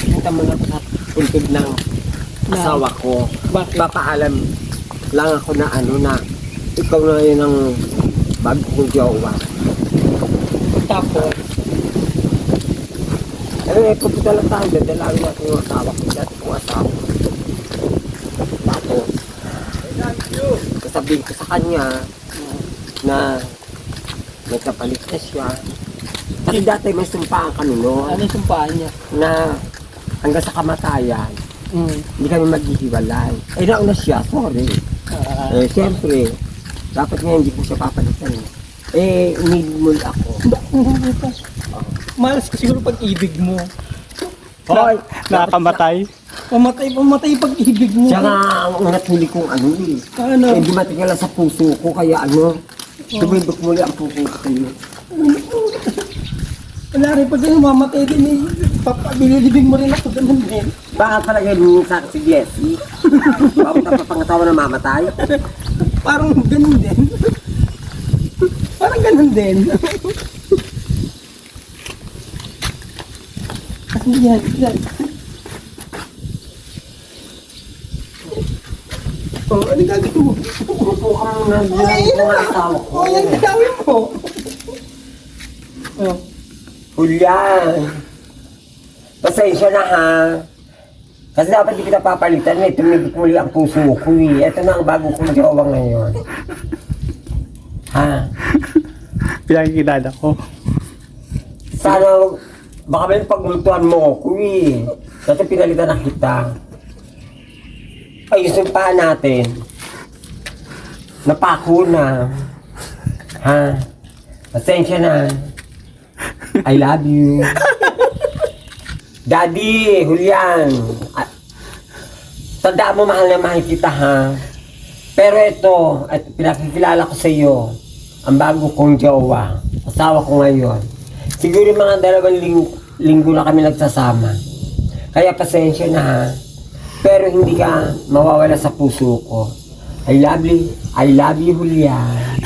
Kita na puntod ng asawa ko. Bakit? Papaalam lang ako na ano na ikaw na yun ang bago kong jowa. Tapos, Eh, pupunta lang tayo, dadalawin natin yung asawa ko, dati kong asawa. Tapos, sasabihin ko sa kanya na nagkapalit na siya. Kasi dati may sumpaan kami noon ano sumpaan niya? na hanggang sa kamatayan, Mm. hindi kami maghihiwalay. Eh, nauna siya, sorry. Ah, Eh, siyempre, dapat nga hindi ko siya papalitan. Eh, umigmul ako. malas ka siguro pag-ibig mo. Hoy! Nakakamatay. Pamatay, pamatay pag-ibig mo. Siya nga ang unat huli kong ano eh. Ano? Eh, di matigala sa puso ko, kaya ano, tumindok muli ang puso ko sa'yo. Wala rin pag ano, mamatay din eh. Papabilibig mo rin ako ganun din. Bakit talaga yung sa si Jessie? Bakit napapangatawa na mamatay? Parang ganun din. Parang ganun din. Ano yan? Yan. Oh, ano gagawin mo? Pupo ka na nandiyan ko nga asawa ko. Oh, yan gagawin mo. Oh. Julian! Pasensya na ha. Kasi dapat di kita papalitan eh. Tumigit muli ang puso ko eh. Ito na ang bago kong jowa ngayon. Ha? Pinakikilala ko. Sana, baka may pagmultuhan mo ako eh. Kasi pinalitan na kita. Ayusin pa natin. Napako na. Ha? Pasensya na. I love you. Daddy, Julian. Ah, Tandaan mo, mahal na mahal kita, ha? Pero ito, at pinakikilala ko sa iyo, ang bago kong jowa, asawa ko ngayon. Siguro mga dalawang ling- linggo na kami nagsasama. Kaya pasensya na ha. Pero hindi ka mawawala sa puso ko. I love you, I love you, Julian.